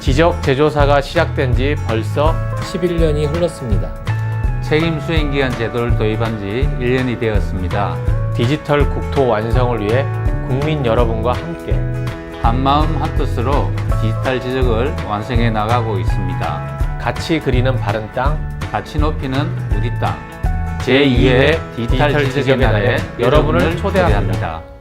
지적 제조사가 시작된 지 벌써 11년이 흘렀습니다. 책임 수행 기한 제도를 도입한 지 1년이 되었습니다. 디지털 국토 완성을 위해 국민 여러분과 함께 한마음 한뜻으로 디지털 지적을 완성해 나가고 있습니다. 같이 그리는 바른 땅 같이 높이는 우리 땅 제2회 디지털 디지털 지적의 날에 여러분을 초대합니다. 초대합니다.